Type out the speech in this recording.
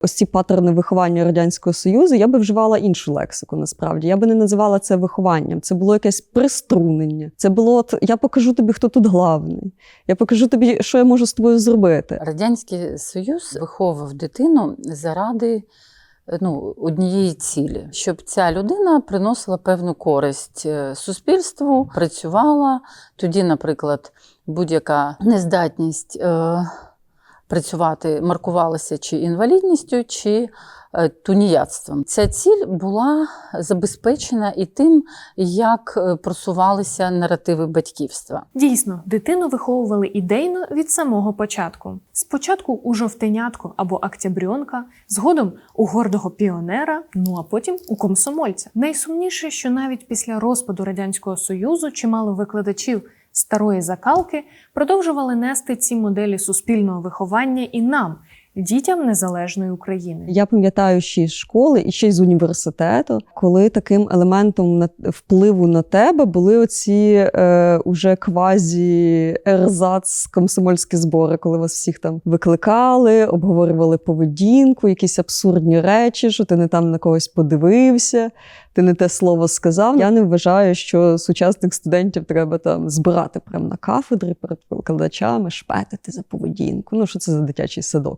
ось ці паттерни виховання радянського союзу, я би вживала іншу лексику. Насправді я би не називала це вихованням. Це було якесь приструнення. Це було от я покажу тобі, хто тут главний. Я покажу тобі, що я можу з тобою зробити. Радянський Союз виховував дитину заради ну, однієї цілі, щоб ця людина приносила певну користь е, суспільству, працювала. Тоді, наприклад, будь-яка нездатність е, працювати маркувалася чи інвалідністю, чи е, туніяцтвом. Ця ціль була забезпечена і тим, як е, просувалися наративи батьківства. Дійсно, дитину виховували ідейно від самого початку. Спочатку у жовтенятку або октябрьонка, згодом у гордого піонера, ну а потім у комсомольця. Найсумніше, що навіть після розпаду радянського союзу чимало викладачів старої закалки продовжували нести ці моделі суспільного виховання і нам, дітям незалежної України. Я пам'ятаю ще з школи і ще й з університету, коли таким елементом на впливу на тебе були оці е, уже квазі ерзац комсомольські збори, коли вас всіх там викликали, обговорювали поведінку, якісь абсурдні речі, що ти не там на когось подивився, ти не те слово сказав. Я не вважаю, що сучасних студентів треба там збирати прямо на кафедри перед викладачами, шпетити за поведінку. Ну що це за дитячий садок?